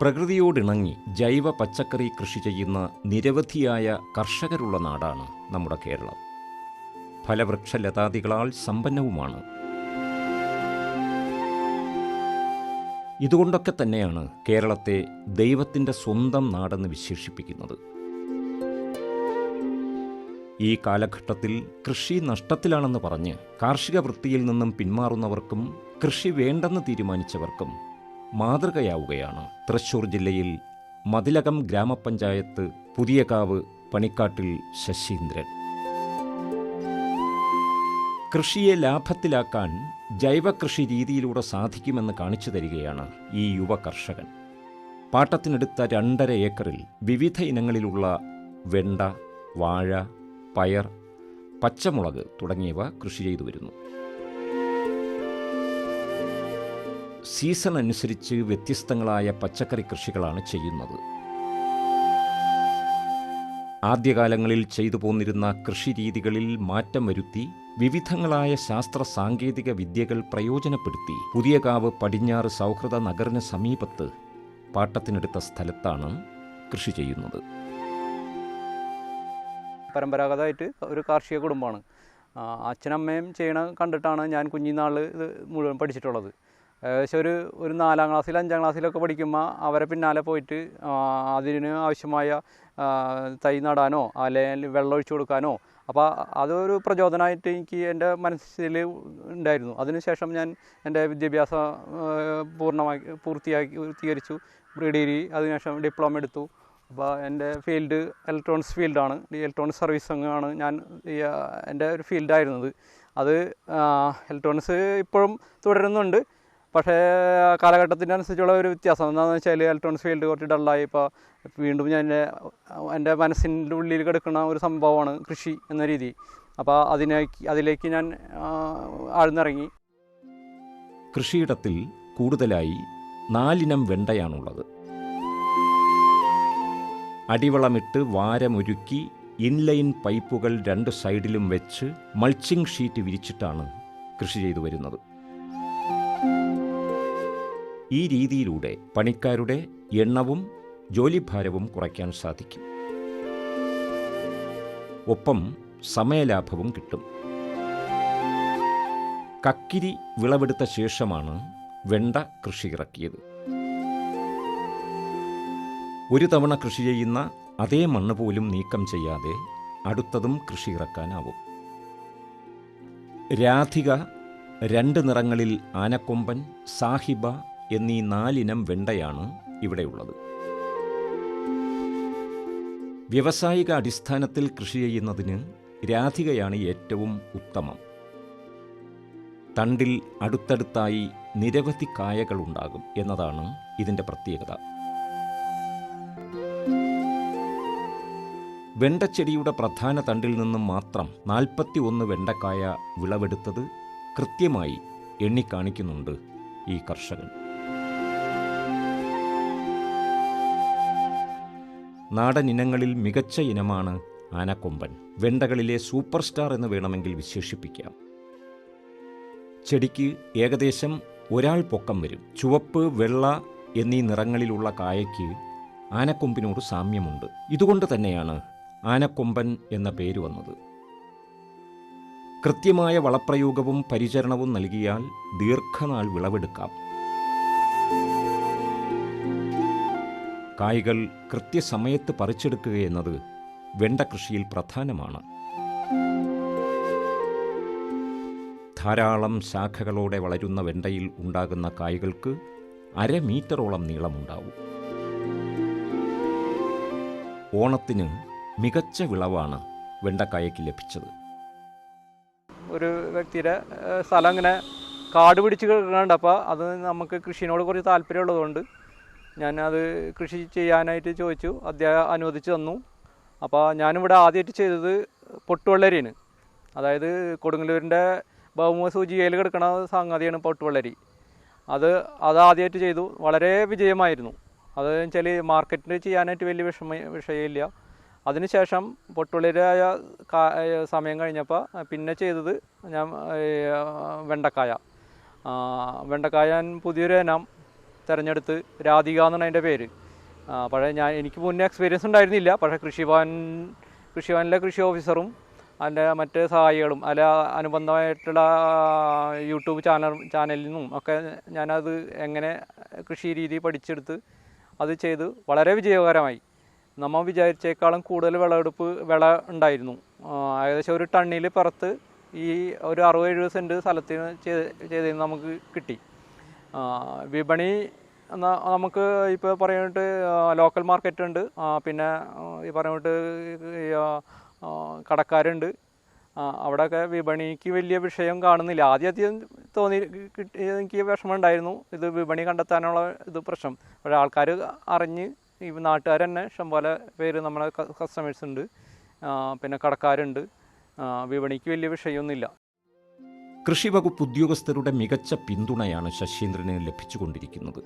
പ്രകൃതിയോടിണങ്ങി ജൈവ പച്ചക്കറി കൃഷി ചെയ്യുന്ന നിരവധിയായ കർഷകരുള്ള നാടാണ് നമ്മുടെ കേരളം. ഫലവൃക്ഷലതാദികളാൽ സമ്പന്നവുമാണ്. ഇതുകൊണ്ടൊക്കെ തന്നെയാണ് കേരളത്തെ ദൈവത്തിന്റെ സ്വന്തം നാടെന്ന് വിശേഷിപ്പിക്കുന്നത്. ഈ കാലഘട്ടത്തിൽ കൃഷി നഷ്ടത്തിലാണെന്ന് പറഞ്ഞ് കാർഷിക വൃത്തിയിൽ നിന്നും പിന്മാറുന്നവർക്കും കൃഷി വേണ്ടെന്ന് തീരുമാനിച്ചവർക്കും മാതൃകയാവുകയാണ്. തൃശൂർ ജില്ലയിൽ മതിലകം ഗ്രാമപഞ്ചായത്ത് പുതിയകാവ് പണിക്കാട്ടിൽ ശശീന്ദ്രൻ. കൃഷിയെ ലാഭത്തിലാക്കാൻ ജൈവകൃഷി രീതിയിലൂടെ സാധിക്കുമെന്ന് കാണിച്ചു തരികയാണ് ഈ യുവ കർഷകൻ. പാട്ടത്തിനെടുത്ത രണ്ടര ഏക്കറിൽ വിവിധ ഇനങ്ങളിലുള്ള വെണ്ട വാഴ പയർ പച്ചമുളക് തുടങ്ങിയവ കൃഷി ചെയ്തു വരുന്നു. സീസൺ അനുസരിച്ച് വ്യത്യസ്തങ്ങളായ പച്ചക്കറി കൃഷികളാണ് ചെയ്യുന്നത്. ആദ്യകാലങ്ങളിൽ ചെയ്തു പോന്നിരുന്ന കൃഷിരീതികളിൽ മാറ്റം വരുത്തി വിവിധങ്ങളായ ശാസ്ത്ര സാങ്കേതിക വിദ്യകൾ പ്രയോജനപ്പെടുത്തി പുതിയ കാവ് പടിഞ്ഞാറ് സൗഹൃദ നഗറിന് സമീപത്ത് പാട്ടത്തിനെടുത്ത സ്ഥലത്താണ് കൃഷി ചെയ്യുന്നത്. പരമ്പരാഗതമായിട്ട് ഒരു കാർഷിക കുടുംബമാണ്. അച്ഛനമ്മയും ചെയ്യണ കണ്ടിട്ടാണ് ഞാൻ കുഞ്ഞിനാൾ ഇത് മുഴുവൻ പഠിച്ചിട്ടുള്ളത്. ഏകദേശം ഒരു ഒരു നാലാം ക്ലാസ്സിൽ അഞ്ചാം ക്ലാസ്സിലൊക്കെ പഠിക്കുമ്പോൾ അവരെ പിന്നാലെ പോയിട്ട് അതിന് ആവശ്യമായ തൈ നടാനോ അല്ലെങ്കിൽ വെള്ളം ഒഴിച്ചു കൊടുക്കാനോ അപ്പോൾ അതൊരു പ്രചോദനമായിട്ട് എനിക്ക് എന്റെ മനസ്സിൽ ഉണ്ടായിരുന്നു. അതിനുശേഷം ഞാൻ എന്റെ വിദ്യാഭ്യാസം പൂർണമാക്കി പൂർത്തിയാക്കി പൂർത്തീകരിച്ചു. ഡിഗ്രി അതിനുശേഷം ഡിപ്ലോമ എടുത്തു. അപ്പോൾ എന്റെ ഫീൽഡ് ഇലക്ട്രോണിക്സ് ഫീൽഡാണ്. ഇലക്ട്രോണിക്സ് സർവീസിംഗ് ആണ് ഞാൻ എന്റെ ഒരു ഫീൽഡായിരുന്നത്. അത് ഇലക്ട്രോണിക്സ് ഇപ്പോഴും തുടരുന്നുണ്ട്. പക്ഷേ കാലഘട്ടത്തിന്റെ അനുസരിച്ചുള്ള ഒരു വ്യത്യാസം. എന്താണെന്ന് വെച്ചാൽ ഇലക്ട്രോണിക്സ് ഫീൽഡ് കുറച്ച് ഡള്ളായി ഇപ്പോൾ വീണ്ടും ഞാൻ എന്റെ എന്റെ മനസ്സിന്റെ ഉള്ളിൽ കിടക്കുന്ന ഒരു സംഭവമാണ് കൃഷി എന്ന രീതി. അപ്പോൾ അതിനേക്ക് അതിലേക്ക് ഞാൻ ആഴ്ന്നിറങ്ങി. കൃഷിയിടത്തിൽ കൂടുതലായി നാലിനം വെണ്ടയാണുള്ളത്. അടിവളമിട്ട് വാരമൊരുക്കി ഇൻലൈൻ പൈപ്പുകൾ രണ്ട് സൈഡിലും വെച്ച് മൾച്ചിങ് ഷീറ്റ് വിരിച്ചിട്ടാണ് കൃഷി ചെയ്തു വരുന്നത്. ഈ രീതിയിലൂടെ പണിക്കാരുടെ എണ്ണവും ജോലിഭാരവും കുറയ്ക്കാൻ സാധിക്കും. ഒപ്പം സമയലാഭവും കിട്ടും. കക്കിരി വിളവെടുത്ത ശേഷമാണ് വെണ്ട കൃഷി ഇറക്കിയത്. ഒരു തവണ കൃഷി ചെയ്യുന്ന അതേ മണ്ണ് പോലും നീക്കം ചെയ്യാതെ അടുത്തതും കൃഷി ഇറക്കാനാവും. രാധിക രണ്ട് നിറങ്ങളിൽ ആനക്കൊമ്പൻ സാഹിബ എന്നീ നാലിനം വെണ്ടയാണ് ഇവിടെയുള്ളത്. വ്യവസായിക അടിസ്ഥാനത്തിൽ കൃഷി ചെയ്യുന്നതിന് രാധികയാണ് ഏറ്റവും ഉത്തമം. തണ്ടിൽ അടുത്തടുത്തായി നിരവധി കായകളുണ്ടാകും എന്നതാണ് ഇതിന്റെ പ്രത്യേകത. വെണ്ടച്ചെടിയുടെ പ്രധാന തണ്ടിൽ നിന്നും മാത്രം നാൽപ്പത്തി ഒന്ന് വെണ്ടക്കായ വിളവെടുത്തത് കൃത്യമായി എണ്ണിക്കാണിക്കുന്നുണ്ട് ഈ കർഷകൻ. നാടൻ ഇനങ്ങളിൽ മികച്ച ഇനമാണ് ആനക്കൊമ്പൻ. വെണ്ടകളിലെ സൂപ്പർ സ്റ്റാർ എന്ന് വേണമെങ്കിൽ വിശേഷിപ്പിക്കാം. ചെടിക്ക് ഏകദേശം ഒരാൾ പൊക്കം വരും. ചുവപ്പ് വെള്ള എന്നീ നിറങ്ങളിലുള്ള കായയ്ക്ക് ആനക്കൊമ്പിനോട് സാമ്യമുണ്ട്. ഇതുകൊണ്ട് തന്നെയാണ് ആനക്കൊമ്പൻ എന്ന പേര് വന്നത്. കൃത്യമായ വളപ്രയോഗവും പരിചരണവും നൽകിയാൽ ദീർഘനാൾ വിളവെടുക്കാം. കായ്കൾ കൃത്യസമയത്ത് പറിച്ചെടുക്കുക എന്നത് വെണ്ട കൃഷിയിൽ പ്രധാനമാണ്. ധാരാളം ശാഖകളോടെ വളരുന്ന വെണ്ടയിൽ ഉണ്ടാകുന്ന കായ്കൾക്ക് അര മീറ്ററോളം നീളമുണ്ടാവും. ഓണത്തിന് മികച്ച വിളവാണ് വെണ്ടക്കായയ്ക്ക് ലഭിച്ചത്. ഒരു വ്യക്തിയുടെ സ്ഥലം ഇങ്ങനെ കാട് പിടിച്ച് അപ്പോൾ അത് നമുക്ക് കൃഷിനോട് കുറച്ച് താല്പര്യമുള്ളതുകൊണ്ട് ഞാൻ അത് കൃഷി ചെയ്യാനായിട്ട് ചോദിച്ചു. അദ്ദേഹം അനുവദിച്ചു തന്നു. അപ്പോൾ ഞാനിവിടെ ആദ്യമായിട്ട് ചെയ്തത് പൊട്ടുവെള്ളരിയാണ്. അതായത് കൊടുങ്ങല്ലൂരിന്റെ ഭൗമ സൂചികയിൽ കിടക്കുന്ന സംഗതിയാണ് പൊട്ടുവെള്ളരി. അത് അത് ആദ്യമായിട്ട് ചെയ്തു. വളരെ വിജയമായിരുന്നു. അത് വെച്ചാൽ മാർക്കറ്റിൽ ചെയ്യാനായിട്ട് വലിയ വിഷമ വിഷയമില്ല. അതിനുശേഷം പൊട്ടുവെള്ളരിയായ സമയം കഴിഞ്ഞപ്പോൾ പിന്നെ ചെയ്തത് ഞാൻ വെണ്ടക്കായ. വെണ്ടക്കായ പുതിയൊരു ഇനം തിരഞ്ഞെടുത്ത് രാധിക എന്നാണ് അതിന്റെ പേര്. പക്ഷേ ഞാൻ എനിക്ക് മുന്നേ എക്സ്പീരിയൻസ് ഉണ്ടായിരുന്നില്ല. പക്ഷേ കൃഷിഭവൻ കൃഷിഭവനിലെ കൃഷി ഓഫീസറും അതിന്റെ മറ്റ് സഹായികളും അല്ല അനുബന്ധമായിട്ടുള്ള യൂട്യൂബ് ചാനൽ ചാനലിൽ നിന്നും ഒക്കെ ഞാനത് എങ്ങനെ കൃഷി രീതി പഠിച്ചെടുത്ത് അത് ചെയ്ത് വളരെ വിജയകരമായി. നമ്മൾ വിചാരിച്ചേക്കാളും കൂടുതൽ വിളവെടുപ്പ് വിള ഉണ്ടായിരുന്നു. ഏകദേശം ഒരു ടണ്ണിൽ പുറത്ത് ഈ ഒരു അറുപത് എഴുപത് സെന്റ് സ്ഥലത്തിന് ചെയ്ത് നമുക്ക് കിട്ടി. വിപണി എന്നാൽ നമുക്ക് ഇപ്പോൾ പറഞ്ഞിട്ട് ലോക്കൽ മാർക്കറ്റ് ഉണ്ട്. പിന്നെ ഈ പറഞ്ഞിട്ട് കടക്കാരുണ്ട്. അവിടെയൊക്കെ വിപണിക്ക് വലിയ വിഷയം കാണുന്നില്ല. ആദ്യം ആദ്യം തോന്നി കിട്ടി എനിക്ക് വിഷമം ഉണ്ടായിരുന്നു. ഇത് വിപണി കണ്ടെത്താനുള്ള ഇത് പ്രശ്നം. പക്ഷേ ആൾക്കാർ അറിഞ്ഞ് ഈ നാട്ടുകാർ തന്നെ ഇഷ്ടംപോലെ പേര് നമ്മളെ കസ്റ്റമേഴ്സ് ഉണ്ട്. പിന്നെ കടക്കാരുണ്ട്. വിപണിക്ക് വലിയ വിഷയമൊന്നുമില്ല. കൃഷി വകുപ്പ് ഉദ്യോഗസ്ഥരുടെ മികച്ച പിന്തുണയാണ് ശശീന്ദ്രന് ലഭിച്ചുകൊണ്ടിരിക്കുന്നത്.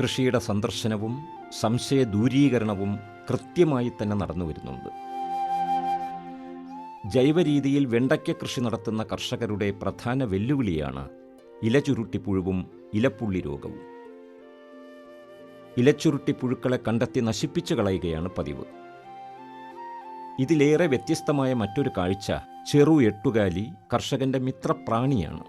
കൃഷിയുടെ സന്ദർശനവും സംശയ ദൂരീകരണവും കൃത്യമായി തന്നെ നടന്നു വരുന്നുണ്ട്. ജൈവരീതിയിൽ വെണ്ടയ്ക്ക കൃഷി നടത്തുന്ന കർഷകരുടെ പ്രധാന വെല്ലുവിളിയാണ് ഇലചുരുട്ടിപ്പുഴുവും ഇലപ്പുള്ളി രോഗവും. ഇലച്ചുരുട്ടിപ്പുഴുക്കളെ കണ്ടെത്തി നശിപ്പിച്ചു കളയുകയാണ് പതിവ്. ഇതിലേറെ വ്യത്യസ്തമായ മറ്റൊരു കാഴ്ച ചെറു എട്ടുകാലി കർഷകന്റെ മിത്രപ്രാണിയാണ്.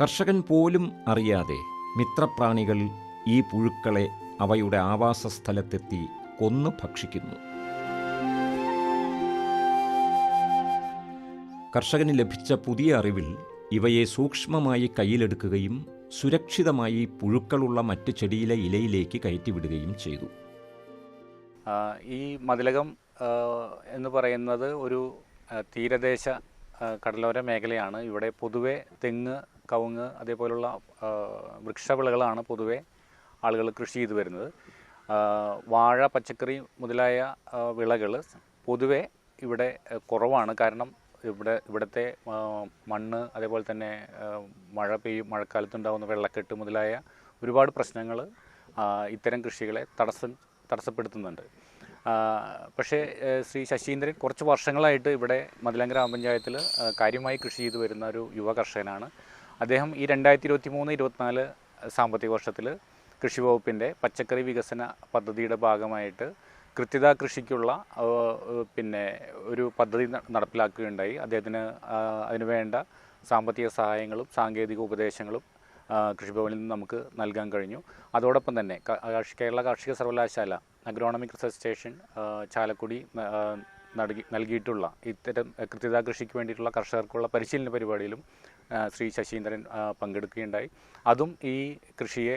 കർഷകൻ പോലും അറിയാതെ മിത്രപ്രാണികൾ ഈ പുഴുക്കളെ അവയുടെ ആവാസ സ്ഥലത്തെത്തി കൊന്നു ഭക്ഷിക്കുന്നു. കർഷകന് ലഭിച്ച പുതിയ അറിവിൽ ഇവയെ സൂക്ഷ്മമായി കയ്യിലെടുക്കുകയും സുരക്ഷിതമായി പുഴുക്കളുള്ള മറ്റ് ചെടിയിലെ ഇലയിലേക്ക് കയറ്റിവിടുകയും ചെയ്തു. ഈ മതിലകം എന്ന് പറയുന്നത് ഒരു തീരദേശ കടലോര മേഖലയാണ്. ഇവിടെ പൊതുവെ തെങ്ങ് കവുങ്ങ് അതേപോലുള്ള വൃക്ഷവിളകളാണ് പൊതുവെ ആളുകൾ കൃഷി ചെയ്തു വരുന്നത്. വാഴ പച്ചക്കറി മുതലായ വിളകൾ പൊതുവെ ഇവിടെ കുറവാണ്. കാരണം ഇവിടെ ഇവിടുത്തെ മണ്ണ് അതേപോലെ തന്നെ മഴ പെയ്യും മഴക്കാലത്തുണ്ടാകുന്ന വെള്ളക്കെട്ട് മുതലായ ഒരുപാട് പ്രശ്നങ്ങൾ ഇത്തരം കൃഷികളെ തടസ്സം തടസ്സപ്പെടുത്തുന്നുണ്ട്. പക്ഷേ ശ്രീ ശശീന്ദ്രൻ കുറച്ച് വർഷങ്ങളായിട്ട് ഇവിടെ മതിലം ഗ്രാമപഞ്ചായത്തിൽ കാര്യമായി കൃഷി ചെയ്തു വരുന്ന ഒരു യുവ കർഷകനാണ്. അദ്ദേഹം ഈ രണ്ടായിരത്തി ഇരുപത്തി മൂന്ന് ഇരുപത്തിനാല് സാമ്പത്തിക വർഷത്തിൽ കൃഷി വകുപ്പിന്റെ പച്ചക്കറി വികസന പദ്ധതിയുടെ ഭാഗമായിട്ട് കൃത്യത കൃഷിക്കുള്ള പിന്നെ ഒരു പദ്ധതി നടപ്പിലാക്കുകയുണ്ടായി. അദ്ദേഹത്തിന് അതിനുവേണ്ട സാമ്പത്തിക സഹായങ്ങളും സാങ്കേതിക ഉപദേശങ്ങളും കൃഷിഭവനിൽ നിന്ന് നമുക്ക് നൽകാൻ കഴിഞ്ഞു. അതോടൊപ്പം തന്നെ കേരള കാർഷിക സർവകലാശാല അഗ്രോണമിക് റിസർച്ച് സ്റ്റേഷൻ ചാലക്കുടി നൽകിയിട്ടുള്ള ഇത്തരം കൃത്യത കൃഷിക്ക് വേണ്ടിയിട്ടുള്ള കർഷകർക്കുള്ള പരിശീലന പരിപാടിയിലും ശ്രീ ശശീന്ദ്രൻ പങ്കെടുക്കുകയുണ്ടായി. അതും ഈ കൃഷിയെ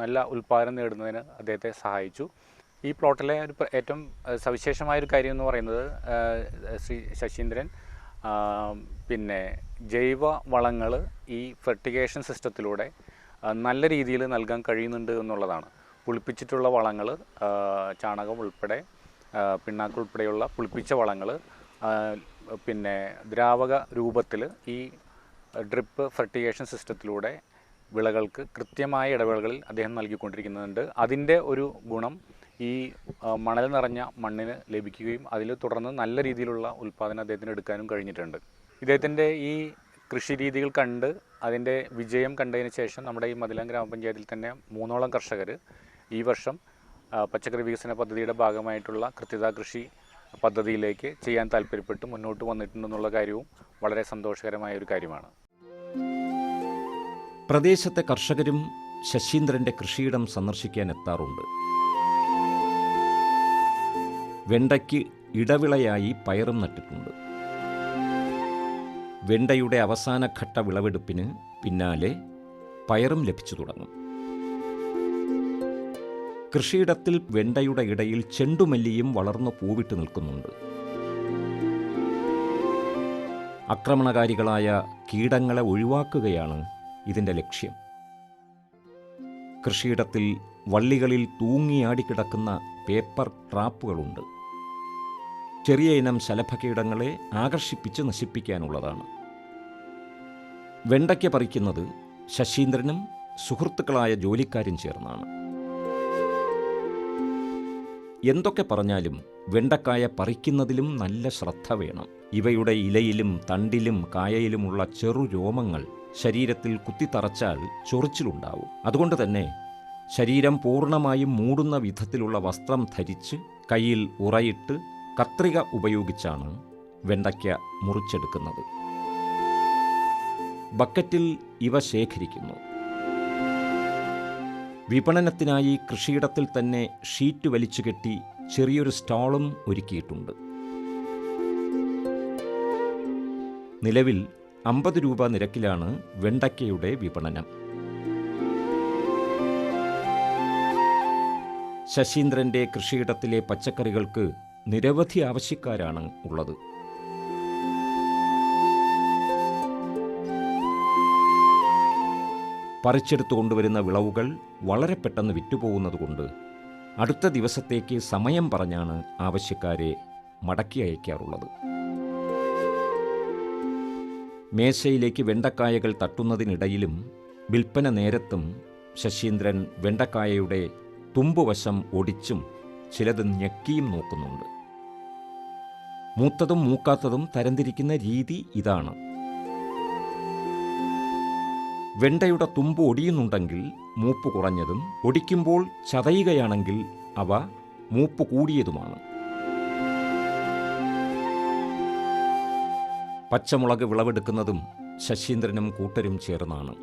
നല്ല ഉൽപ്പാദനം നേടുന്നതിന് അദ്ദേഹത്തെ സഹായിച്ചു. ഈ പ്ലോട്ടിലെ ഒരു ഏറ്റവും സവിശേഷമായൊരു കാര്യം എന്ന് പറയുന്നത് ശ്രീ ശശീന്ദ്രൻ പിന്നെ ജൈവ വളങ്ങൾ ഈ ഫെർട്ടിഗേഷൻ സിസ്റ്റത്തിലൂടെ നല്ല രീതിയിൽ നൽകാൻ കഴിയുന്നുണ്ട് എന്നുള്ളതാണ്. പുളിപ്പിച്ചിട്ടുള്ള വളങ്ങൾ ചാണകം ഉൾപ്പെടെ പിണ്ണാക്ക് ഉൾപ്പെടെയുള്ള പുളിപ്പിച്ച വളങ്ങൾ പിന്നെ ദ്രാവക രൂപത്തിൽ ഈ ഡ്രിപ്പ് ഫെർട്ടിഗേഷൻ സിസ്റ്റത്തിലൂടെ വിളകൾക്ക് കൃത്യമായ ഇടവേളകളിൽ അദ്ദേഹം നൽകിക്കൊണ്ടിരിക്കുന്നുണ്ട്. അതിന്റെ ഒരു ഗുണം ഈ മണൽ നിറഞ്ഞ മണ്ണിന് ലഭിക്കുകയും അതിൽ തുടർന്ന് നല്ല രീതിയിലുള്ള ഉൽപ്പാദനം അദ്ദേഹത്തിന് എടുക്കാനും കഴിഞ്ഞിട്ടുണ്ട്. ഇദ്ദേഹത്തിന്റെ ഈ കൃഷി രീതികൾ കണ്ട് അതിന്റെ വിജയം കണ്ടതിന് ശേഷം നമ്മുടെ ഈ മതിലം ഗ്രാമപഞ്ചായത്തിൽ തന്നെ മൂന്നോളം കർഷകർ ഈ വർഷം പച്ചക്കറി വികസന പദ്ധതിയുടെ ഭാഗമായിട്ടുള്ള കൃത്യത കൃഷി പദ്ധതിയിലേക്ക് ചെയ്യാൻ താല്പര്യപ്പെട്ട് മുന്നോട്ട് വന്നിട്ടുണ്ടെന്നുള്ള കാര്യവും വളരെ സന്തോഷകരമായ ഒരു കാര്യമാണ്. പ്രദേശത്തെ കർഷകരും ശശീന്ദ്രന്റെ കൃഷിയിടം സന്ദർശിക്കാൻ എത്താറുണ്ട്. വെണ്ടയ്ക്ക് ഇടവിളയായി പയറും നട്ടിട്ടുണ്ട്. വെണ്ടയുടെ അവസാനഘട്ട വിളവെടുപ്പിന് പിന്നാലെ പയറും ലഭിച്ചു തുടങ്ങും. കൃഷിയിടത്തിൽ വെണ്ടയുടെ ഇടയിൽ ചെണ്ടുമല്ലിയും വളർന്നു പൂവിട്ട് നിൽക്കുന്നുണ്ട്. ആക്രമണകാരികളായ കീടങ്ങളെ ഒഴിവാക്കുകയാണ് ഇതിന്റെ ലക്ഷ്യം. കൃഷിയിടത്തിൽ വള്ളികളിൽ തൂങ്ങിയാടിക്കിടക്കുന്ന പേപ്പർ ട്രാപ്പുകളുണ്ട്. ചെറിയ ഇനം ശലഭകീടങ്ങളെ ആകർഷിപ്പിച്ച് നശിപ്പിക്കാനുള്ളതാണ്. വെണ്ടയ്ക്ക പറിക്കുന്നത് ശശീന്ദ്രനും സുഹൃത്തുക്കളായ ജോലിക്കാരും ചേർന്നാണ്. എന്തൊക്കെ പറഞ്ഞാലും വെണ്ടക്കായ പറിക്കുന്നതിലും നല്ല ശ്രദ്ധ വേണം. ഇവയുടെ ഇലയിലും തണ്ടിലും കായയിലുമുള്ള ചെറു രോമങ്ങൾ ശരീരത്തിൽ കുത്തിത്തറച്ചാൽ ചൊറിച്ചിലുണ്ടാവും. അതുകൊണ്ട് തന്നെ ശരീരം പൂർണമായും മൂടുന്ന വിധത്തിലുള്ള വസ്ത്രം ധരിച്ച് കയ്യിൽ ഉറയിട്ട് കത്രിക ഉപയോഗിച്ചാണ് വെണ്ടയ്ക്ക മുറിച്ചെടുക്കുന്നത്. ബക്കറ്റിൽ ഇവ ശേഖരിക്കുന്നു. വിപണനത്തിനായി കൃഷിയിടത്തിൽ തന്നെ ഷീറ്റ് വലിച്ചു കെട്ടി ചെറിയൊരു സ്റ്റാളും ഒരുക്കിയിട്ടുണ്ട്. നിലവിൽ അമ്പത് രൂപ നിരക്കിലാണ് വെണ്ടയ്ക്കയുടെ വിപണനം. ശശീന്ദ്രന്റെ കൃഷിയിടത്തിലെ പച്ചക്കറികൾക്ക് നിരവധി ആവശ്യക്കാരാണ് ഉള്ളത്. പറിച്ചെടുത്തു കൊണ്ടുവരുന്ന വിളവുകൾ വളരെ പെട്ടെന്ന് വിറ്റുപോകുന്നതുകൊണ്ട് അടുത്ത ദിവസത്തേക്ക് സമയം പറഞ്ഞാണ് ആവശ്യക്കാരെ മടക്കി അയക്കാറുള്ളത്. മേശയിലേക്ക് വെണ്ടക്കായകൾ തട്ടുന്നതിനിടയിലും വിൽപ്പന നേരത്തും ശശീന്ദ്രൻ വെണ്ടക്കായയുടെ തുമ്പുവശം ഒടിച്ചും ചിലത് ഞെക്കിയും നോക്കുന്നുണ്ട്. മൂത്തതും മൂക്കാത്തതും തരംതിരിക്കുന്ന രീതി ഇതാണ്. വെണ്ടയുടെ തുമ്പ് ഒടിയുന്നുണ്ടെങ്കിൽ മൂപ്പ് കുറഞ്ഞതും ഒടിക്കുമ്പോൾ ചതയുകയാണെങ്കിൽ അവ മൂപ്പ് കൂടിയതുമാണ്. പച്ചമുളക് വിളവെടുക്കുന്നതും ശശീന്ദ്രനും കൂട്ടരും ചേർന്നാണ്.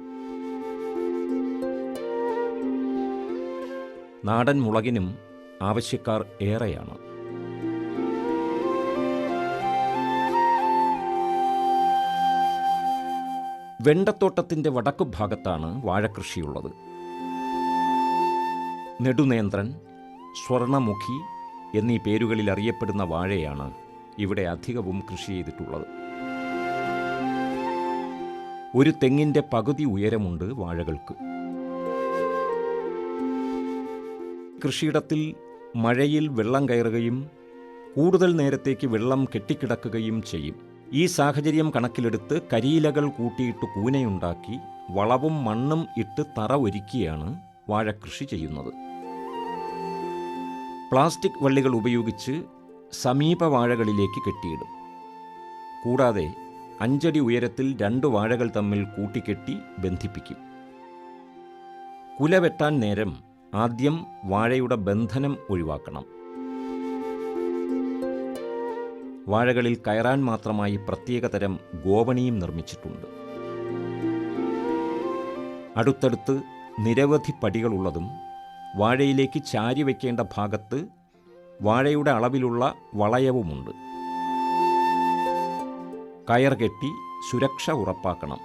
നാടൻ മുളകിനും ആവശ്യക്കാർ ഏറെയാണ്. വെണ്ടത്തോട്ടത്തിന്റെ വടക്കു ഭാഗത്താണ് വാഴകൃഷിയുള്ളത്. നെടുനേന്ത്രൻ സ്വർണമുഖി എന്നീ പേരുകളിൽ അറിയപ്പെടുന്ന വാഴയാണ് ഇവിടെ അധികവും കൃഷി ചെയ്തിട്ടുള്ളത്. ഒരു തെങ്ങിന്റെ പകുതി ഉയരമുണ്ട് വാഴകൾക്ക്. കൃഷിയിടത്തിൽ മഴയിൽ വെള്ളം കയറുകയും കൂടുതൽ നേരത്തേക്ക് വെള്ളം കെട്ടിക്കിടക്കുകയും ചെയ്യും. ഈ സാഹചര്യം കണക്കിലെടുത്ത് കരിയിലകൾ കൂട്ടിയിട്ട് കൂനയുണ്ടാക്കി വളവും മണ്ണും ഇട്ട് തറ ഒരുക്കിയാണ് വാഴക്കൃഷി ചെയ്യുന്നത്. പ്ലാസ്റ്റിക് വള്ളികൾ ഉപയോഗിച്ച് സമീപ വാഴകളിലേക്ക് കെട്ടിയിടും. കൂടാതെ അഞ്ചടി ഉയരത്തിൽ രണ്ട് വാഴകൾ തമ്മിൽ കൂട്ടിക്കെട്ടി ബന്ധിപ്പിക്കും. കുല വെട്ടാൻ നേരം ആദ്യം വാഴയുടെ ബന്ധനം ഒഴിവാക്കണം. വാഴകളിൽ കയറാൻ മാത്രമായി പ്രത്യേകതരം ഗോവണിയും നിർമ്മിച്ചിട്ടുണ്ട്. അടുത്തടുത്ത് നിരവധി പടികളുള്ളതും വാഴയിലേക്ക് ചാരി വയ്ക്കേണ്ട ഭാഗത്ത് വാഴയുടെ അളവിലുള്ള വളയവുമുണ്ട്. കയർ കെട്ടി സുരക്ഷ ഉറപ്പാക്കണം.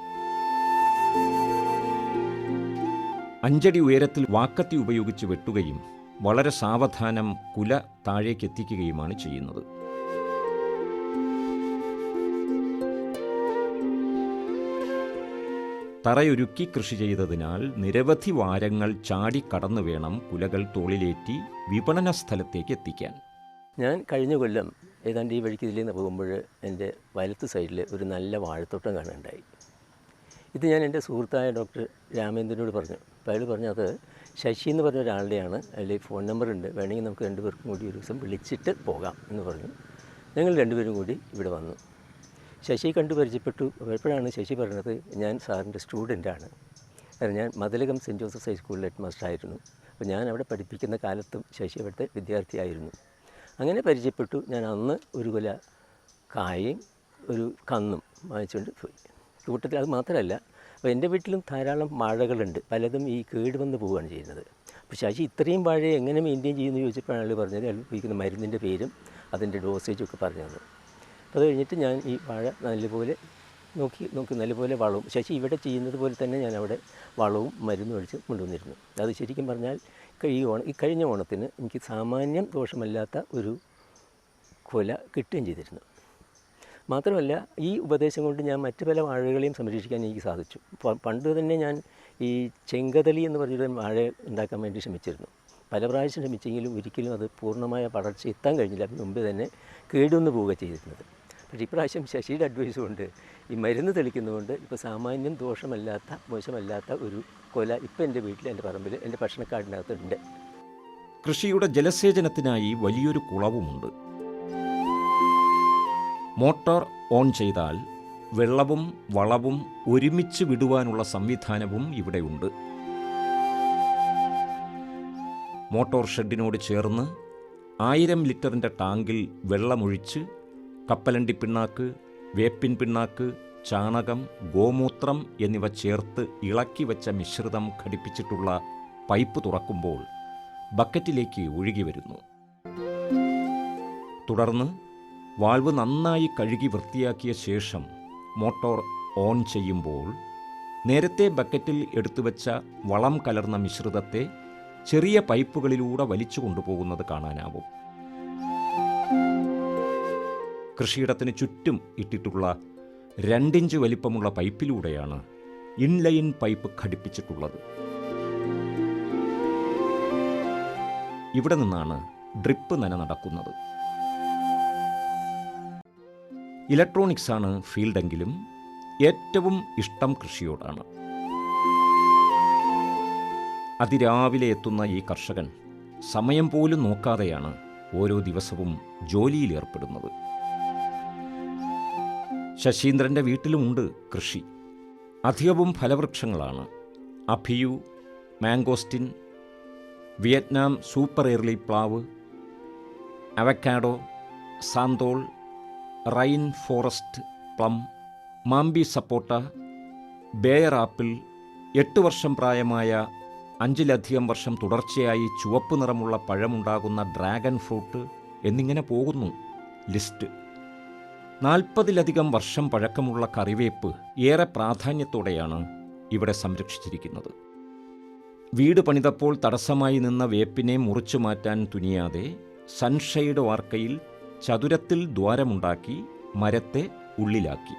അഞ്ചടി ഉയരത്തിൽ വാക്കത്തി ഉപയോഗിച്ച് വെട്ടുകയും വളരെ സാവധാനം കുല താഴേക്കെത്തിക്കുകയുമാണ് ചെയ്യുന്നത്. തറയൊരുക്കി കൃഷി ചെയ്തതിനാൽ നിരവധി വാരങ്ങൾ ചാടിക്കടന്നു വേണം കുലകൾ തോളിലേറ്റി വിപണന സ്ഥലത്തേക്ക് എത്തിക്കാൻ. ഞാൻ കഴിഞ്ഞ കൊല്ലം ഏതാണ്ട് ഈ വഴിക്ക് ഇതിൽ നിന്ന് പോകുമ്പോൾ എന്റെ വലത്ത് സൈഡിൽ ഒരു നല്ല വാഴത്തോട്ടം കാണുകയുണ്ടായി ഇത് ഞാൻ എന്റെ സുഹൃത്തായ ഡോക്ടർ രാമേന്ദ്രനോട് പറഞ്ഞു. അപ്പോൾ അയാൾ പറഞ്ഞു അത് ശശി എന്ന് പറഞ്ഞ ഒരാളുടെയാണ്. അതിൽ ഫോൺ നമ്പർ ഉണ്ട്. വേണമെങ്കിൽ നമുക്ക് രണ്ടുപേർക്കും കൂടി ഒരു ദിവസം വിളിച്ചിട്ട് പോകാം എന്ന് പറഞ്ഞു. ഞങ്ങൾ രണ്ടുപേരും കൂടി ഇവിടെ വന്നു. ശശി കണ്ടു പരിചയപ്പെട്ടു. എപ്പോഴാണ് ശശി പറഞ്ഞത് ഞാൻ സാറിന്റെ സ്റ്റുഡന്റാണ്. ഞാൻ മതിലകം സെന്റ് ജോസഫ് ഹൈസ്കൂളിൽ ഹെഡ് മാസ്റ്റർ ആയിരുന്നു. അപ്പോൾ ഞാൻ അവിടെ പഠിപ്പിക്കുന്ന കാലത്തും ശശി അവിടുത്തെ വിദ്യാർത്ഥിയായിരുന്നു അങ്ങനെ പരിചയപ്പെട്ടു. ഞാൻ അന്ന് ഒരു കൊല കായയും ഒരു കന്നും വാങ്ങിച്ചുകൊണ്ട് പോയി. കൂട്ടത്തിൽ അത് മാത്രമല്ല അപ്പോൾ എന്റെ വീട്ടിലും ധാരാളം വാഴകളുണ്ട്. പലതും ഈ കേട് വന്ന് പോവുകയാണ് ചെയ്യുന്നത്. അപ്പോൾ ശശി ഇത്രയും വാഴയെ എങ്ങനെ മെയിന്റെയിൻ ചെയ്യുമെന്ന് ചോദിച്ചപ്പോഴാണ് പറഞ്ഞത് അയാൾ ഉപയോഗിക്കുന്ന മരുന്നിന്റെ പേരും അതിന്റെ ഡോസേജും ഒക്കെ പറഞ്ഞു തന്നത് അപ്പോൾ അത് കഴിഞ്ഞിട്ട് ഞാൻ ഈ വാഴ നല്ലപോലെ നോക്കി നോക്കി നല്ലപോലെ വളവും ശശി ഇവിടെ ചെയ്യുന്നത് പോലെ തന്നെ ഞാൻ അവിടെ വളവും മരുന്നും അടിച്ച് കൊണ്ടുവന്നിരുന്നു. അത് ശരിക്കും പറഞ്ഞാൽ ഈ ഓണം ഈ കഴിഞ്ഞ ഓണത്തിന് എനിക്ക് സാമാന്യം ദോഷമല്ലാത്ത ഒരു കൊല കിട്ടുകയും ചെയ്തിരുന്നു. മാത്രമല്ല ഈ ഉപദേശം കൊണ്ട് ഞാൻ മറ്റു പല വാഴകളെയും സംരക്ഷിക്കാൻ എനിക്ക് സാധിച്ചു. പണ്ട് തന്നെ ഞാൻ ഈ ചെങ്കതലി എന്ന് പറഞ്ഞൊരു വാഴ ഉണ്ടാക്കാൻ വേണ്ടി ശ്രമിച്ചിരുന്നു. പല പ്രാവശ്യം ശ്രമിച്ചെങ്കിലും ഒരിക്കലും അത് പൂർണമായ വളർച്ച എത്താൻ കഴിഞ്ഞില്ല. മുമ്പ് തന്നെ കേടുവന്ന് പോവുക ചെയ്തിരുന്നത്. പക്ഷേ ഇപ്രാവശ്യം ശശിയുടെ അഡ്വൈസ് കൊണ്ട് ഈ മരുന്ന് തെളിക്കുന്നതുകൊണ്ട് ഇപ്പോൾ സാമാന്യം ദോഷമല്ലാത്ത മോശമല്ലാത്ത ഒരു കൊല ഇപ്പോൾ എന്റെ വീട്ടിൽ എന്റെ പറമ്പിൽ എന്റെ ഭക്ഷണക്കാടിനകത്തുണ്ട്. കൃഷിയുടെ ജലസേചനത്തിനായി വലിയൊരു കുളവുമുണ്ട്. മോട്ടോർ ഓൺ ചെയ്താൽ വെള്ളവും വളവും ഒരുമിച്ച് വിടുവാനുള്ള സംവിധാനവും ഇവിടെയുണ്ട്. മോട്ടോർ ഷെഡിനോട് ചേർന്ന് ആയിരം ലിറ്ററിന്റെ ടാങ്കിൽ വെള്ളമൊഴിച്ച് കപ്പലണ്ടി പിണ്ണാക്ക് വേപ്പിൻ പിണ്ണാക്ക് ചാണകം ഗോമൂത്രം എന്നിവ ചേർത്ത് ഇളക്കി വെച്ച മിശ്രിതം ഘടിപ്പിച്ചിട്ടുള്ള പൈപ്പ് തുറക്കുമ്പോൾ ബക്കറ്റിലേക്ക് ഒഴുകി വരുന്നു. തുടർന്ന് വാൾവ് നന്നായി കഴുകി വൃത്തിയാക്കിയ ശേഷം മോട്ടോർ ഓൺ ചെയ്യുമ്പോൾ നേരത്തെ ബക്കറ്റിൽ എടുത്തുവെച്ച വളം കലർന്ന മിശ്രിതത്തെ ചെറിയ പൈപ്പുകളിലൂടെ വലിച്ചു കൊണ്ടുപോകുന്നത് കാണാനാവും. കൃഷിയിടത്തിന് ചുറ്റും ഇട്ടിട്ടുള്ള രണ്ടിഞ്ച് വലിപ്പമുള്ള പൈപ്പിലൂടെയാണ് ഇൻലൈൻ പൈപ്പ് ഘടിപ്പിച്ചിട്ടുള്ളത്. ഇവിടെ നിന്നാണ് ഡ്രിപ്പ് നന നടക്കുന്നത്. ഇലക്ട്രോണിക്സ് ആണ് ഫീൽഡെങ്കിലും ഏറ്റവും ഇഷ്ടം കൃഷിയോടാണ്. അതിരാവിലെ എത്തുന്ന ഈ കർഷകൻ സമയം പോലും നോക്കാതെയാണ് ഓരോ ദിവസവും ജോലിയിലേർപ്പെടുന്നത് ശശീന്ദ്രന്റെ വീട്ടിലുമുണ്ട് കൃഷി. അധികവും ഫലവൃക്ഷങ്ങളാണ്. അഭിയു മാംഗോസ്റ്റിൻ വിയറ്റ്നാം സൂപ്പർ എർലി പ്ലാവ് avocado santol rain forest plum മാംബി സപ്പോട്ട ബേയർ ആപ്പിൾ എട്ട് വർഷം പ്രായമായ അഞ്ചിലധികം വർഷം തുടർച്ചയായി ചുവപ്പ് നിറമുള്ള പഴമുണ്ടാകുന്ന ഡ്രാഗൺ ഫ്രൂട്ട് എന്നിങ്ങനെ പോകുന്നു ലിസ്റ്റ്. നാൽപ്പതിലധികം വർഷം പഴക്കമുള്ള കറിവേപ്പ് ഏറെ പ്രാധാന്യത്തോടെയാണ് ഇവിടെ സംരക്ഷിച്ചിരിക്കുന്നത്. വീട് പണിതപ്പോൾ തടസ്സമായി നിന്ന വേപ്പിനെ മുറിച്ചു മാറ്റാൻ തുനിയാതെ സൺഷെയ്ഡ് വാർക്കയിൽ ചതുരത്തിൽ ദ്വാരമുണ്ടാക്കി മരത്തെ ഉള്ളിലാക്കി.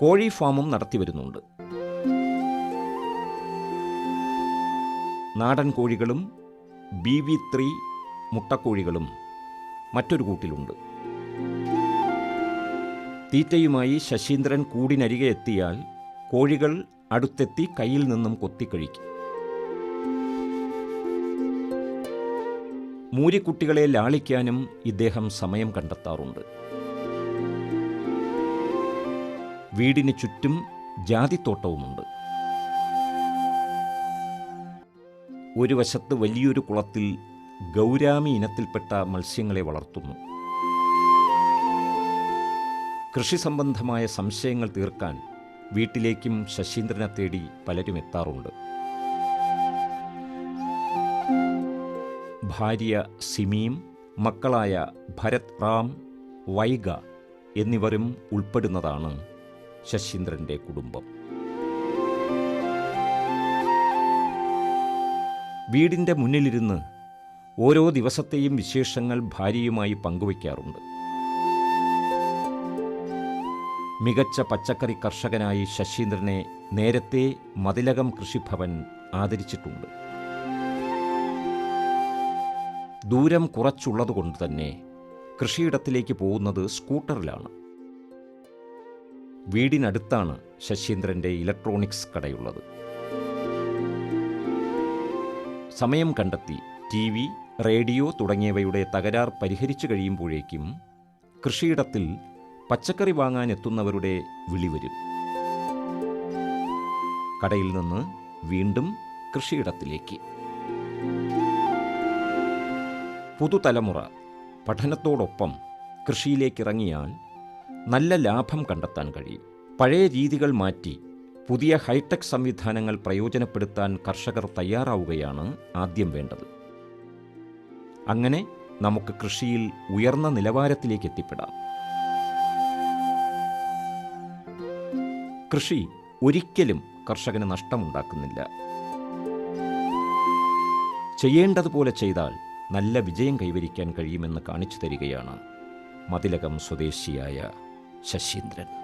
കോഴി ഫാമും നടത്തി വരുന്നുണ്ട്. നാടൻ കോഴികളും ബി വി ത്രീ മുട്ടക്കോഴികളും മറ്റൊരു കൂട്ടിലുണ്ട്. തീറ്റയുമായി ശശീന്ദ്രൻ കൂടിനരികെ എത്തിയാൽ കോഴികൾ അടുത്തെത്തി കയ്യിൽ നിന്നും കൊത്തിക്കഴിക്കും. മൂരിക്കുട്ടികളെ ലാളിക്കാനും ഇദ്ദേഹം സമയം കണ്ടെത്താറുണ്ട്. വീടിന് ചുറ്റും ജാതിത്തോട്ടവുമുണ്ട്. ഒരു വശത്ത് വലിയൊരു കുളത്തിൽ ഗൗരാമി ഇനത്തിൽപ്പെട്ട മത്സ്യങ്ങളെ വളർത്തുന്നു. കൃഷി സംബന്ധമായ സംശയങ്ങൾ തീർക്കാൻ വീട്ടിലേക്കും ശശീന്ദ്രനെ തേടി പലരും എത്താറുണ്ട്. ഭാര്യ സിമിയും മക്കളായ ഭരത് റാം വൈഗ എന്നിവരും ഉൾപ്പെടുന്നതാണ് ശശീന്ദ്രന്റെ കുടുംബം. വീടിന്റെ മുന്നിലിരുന്ന് ഓരോ ദിവസത്തെയും വിശേഷങ്ങൾ ഭാര്യയുമായി പങ്കുവയ്ക്കാറുണ്ട്. മികച്ച പച്ചക്കറി കർഷകനായി ശശീന്ദ്രനെ നേരത്തെ മതിലകം കൃഷിഭവൻ ആദരിച്ചിട്ടുണ്ട്. ദൂരം കുറച്ചുള്ളതുകൊണ്ട് തന്നെ കൃഷിയിടത്തിലേക്ക് പോകുന്നത് സ്കൂട്ടറിലാണ്. വീടിനടുത്താണ് ശശീന്ദ്രന്റെ ഇലക്ട്രോണിക്സ് കടയുള്ളത്. സമയം കണ്ടെത്തി ടി റേഡിയോ തുടങ്ങിയവയുടെ തകരാർ പരിഹരിച്ചു കഴിയുമ്പോഴേക്കും കൃഷിയിടത്തിൽ പച്ചക്കറി വാങ്ങാൻ എത്തുന്നവരുടെ വിളി വരും. കടയിൽ നിന്ന് വീണ്ടും കൃഷിയിടത്തിലേക്ക്. പുതുതലമുറ പഠനത്തോടൊപ്പം കൃഷിയിലേക്കിറങ്ങിയാൽ നല്ല ലാഭം കണ്ടെത്താൻ കഴിയും. പഴയ രീതികൾ മാറ്റി പുതിയ ഹൈടെക് സംവിധാനങ്ങൾ പ്രയോജനപ്പെടുത്താൻ കർഷകർ തയ്യാറാവുകയാണ് ആദ്യം വേണ്ടത്. അങ്ങനെ നമുക്ക് കൃഷിയിൽ ഉയർന്ന നിലവാരത്തിലേക്ക് എത്തിപ്പെടാം. കൃഷി ഒരിക്കലും കർഷകന് നഷ്ടമുണ്ടാക്കുന്നില്ല. ചെയ്യേണ്ടതുപോലെ ചെയ്താൽ നല്ല വിജയം കൈവരിക്കാൻ കഴിയുമെന്ന് കാണിച്ചു തരികയാണ് മതിലകം സ്വദേശിയായ ശശീന്ദ്രൻ.